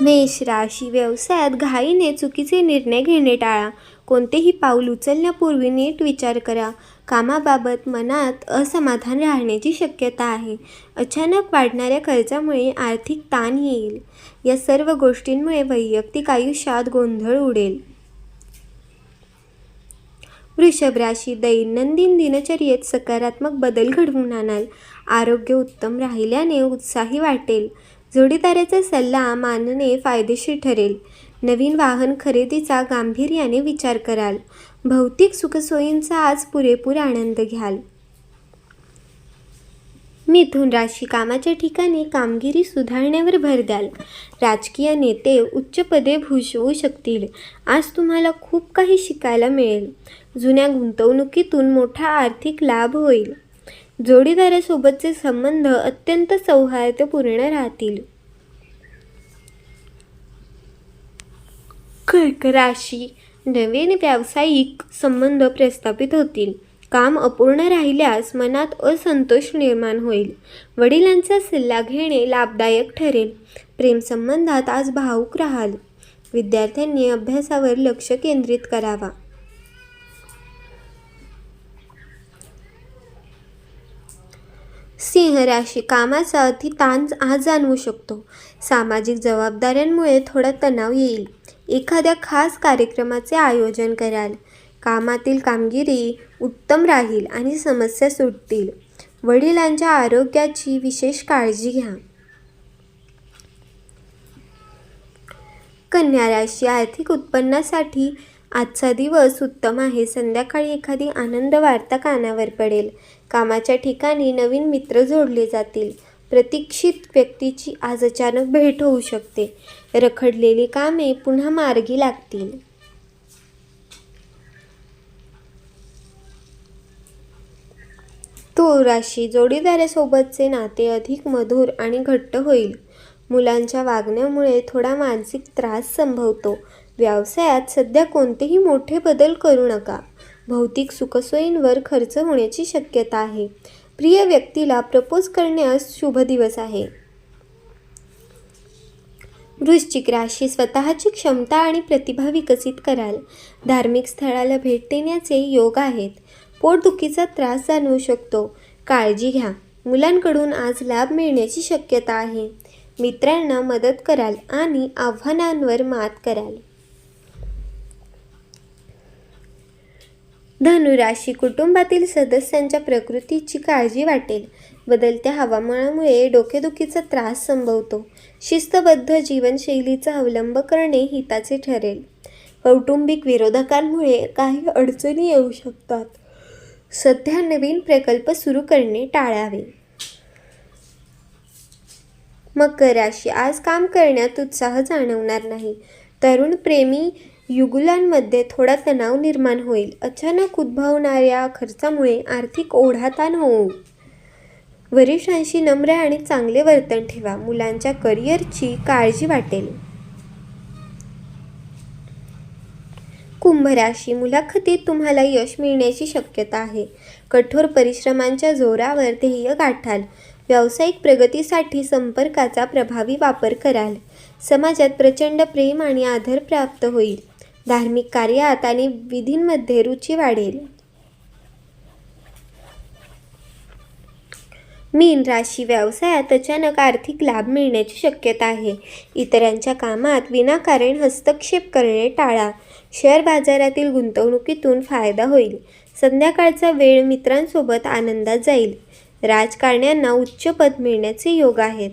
मेष राशी व्यवसायात घाईने चुकीचे निर्णय घेणे टाळा. कोणतेही पाऊल उचलण्यापूर्वी नीट विचार करा. कामाबाबत मनात असमाधान राहण्याची शक्यता आहे. अचानक वाढणाऱ्या खर्चामुळे आर्थिक ताण येईल. या सर्व गोष्टींमुळे वैयक्तिक आयुष्यात गोंधळ उडेल. वृषभ राशी दैनंदिन दिनचर्येत सकारात्मक बदल घडवून आणाल. आरोग्य उत्तम राहिल्याने उत्साही वाटेल. जोडीदाराचा सल्ला मानणे फायदेशीर ठरेल. नवीन वाहन खरेदीचा गांभीर्याने विचार कराल. भौतिक सुखसोयींचा आज पुरेपूर आनंद घ्याल. मिथुन राशी कामाच्या ठिकाणी कामगिरी सुधारण्यावर भर द्याल. राजकीय नेते उच्च पदे भूषवू शकतील. आज तुम्हाला खूप काही शिकायला मिळेल. जुन्या गुंतवणुकीतून मोठा आर्थिक लाभ होईल. जोडीदारासोबतचे संबंध अत्यंत सौहार्दपूर्ण राहतील. कर्क राशी नवीन व्यावसायिक संबंध प्रस्थापित होतील. काम अपूर्ण राहिल्यास मनात असंतोष निर्माण होईल. वडिलांचा सल्ला घेणे लाभदायक ठरेल. प्रेमसंबंधात आज भावूक राहाल. विद्यार्थ्यांनी अभ्यासावर लक्ष केंद्रित करावा. सिंह राशी कामाचा अति ताण आज जाणवू शकतो. सामाजिक जबाबदाऱ्यांमुळे थोडा तणाव येईल. एखाद्या खास कार्यक्रमाचे आयोजन कराल. कामातील कामगिरी उत्तम राहील आणि समस्या सुटतील. वडिलांच्या आरोग्याची विशेष काळजी घ्या. कन्या राशी आर्थिक उत्पन्नासाठी आजचा दिवस उत्तम आहे. संध्याकाळी एखादी आनंद वार्ता कानावर पडेल. कामाच्या ठिकाणी नवीन मित्र जोडले जातील. प्रतीक्षित व्यक्तीची आज अचानक भेट होऊ शकते. रखडलेली कामे पुन्हा मार्गी लागतील. तो राशी जोडीदारासोबतचे नाते अधिक मधुर आणि घट्ट होईल. मुलांच्या वागण्यामुळे थोडा मानसिक त्रास संभवतो. व्यवसायात सध्या कोणतेही मोठे बदल करू नका. भौतिक सुखसोयींवर खर्च होण्याची शक्यता आहे. प्रिय व्यक्तीला प्रपोज करण्यास शुभ दिवस आहे. वृश्चिक राशी स्वतःची क्षमता आणि प्रतिभा विकसित कराल. धार्मिक स्थळाला भेट देण्याचे योग आहेत. पोटदुखीचा त्रास जाणवू शकतो. काळजी घ्या. मुलांकडून आज लाभ मिळण्याची शक्यता आहे. मित्रांना मदत कराल आणि आव्हानांवर मात कराल. धनुराशी कुटुंबातील सदस्यांच्या प्रकृतीची काळजी वाटेल. बदलत्या हवामानामुळे डोकेदुखीचा त्रास संभवतो. शिस्तबद्ध जीवनशैलीचा अवलंब करणे हिताचे ठरेल. कौटुंबिक विरोधकांमुळे काही अडचणी येऊ शकतात. सध्या नवीन प्रकल्प सुरू करणे टाळावे. मकर राशी आज काम करण्यात उत्साह जाणवणार नाही. तरुण प्रेमी युगुलांमध्ये थोडा तणाव निर्माण होईल. अचानक उद्भवणाऱ्या खर्चामुळे आर्थिक ओढाताण होऊ. वरिष्ठांशी नम्र आणि चांगले वर्तन ठेवा. मुलांच्या करिअरची काळजी वाटेल. कुंभ राशी मुलाखतीत तुम्हाला यश मिळण्याची शक्यता आहे. कठोर परिश्रमांच्या जोरावर ध्येय गाठाल. व्यावसायिक प्रगतीसाठी संपर्काचा प्रभावी वापर कराल. समाजात प्रचंड प्रेम आणि आदर प्राप्त होईल. धार्मिक कार्यात आणि विधींमध्ये रुची वाढेल. मीन राशी व्यवसायात अचानक आर्थिक लाभ मिळण्याची शक्यता आहे. इतरांच्या कामात विनाकारण हस्तक्षेप करणे टाळा. शेअर बाजारातील गुंतवणुकीतून फायदा होईल. संध्याकाळचा वेळ मित्रांसोबत आनंदात जाईल. राजकारण्यांना उच्च पद मिळण्याचे योग आहेत.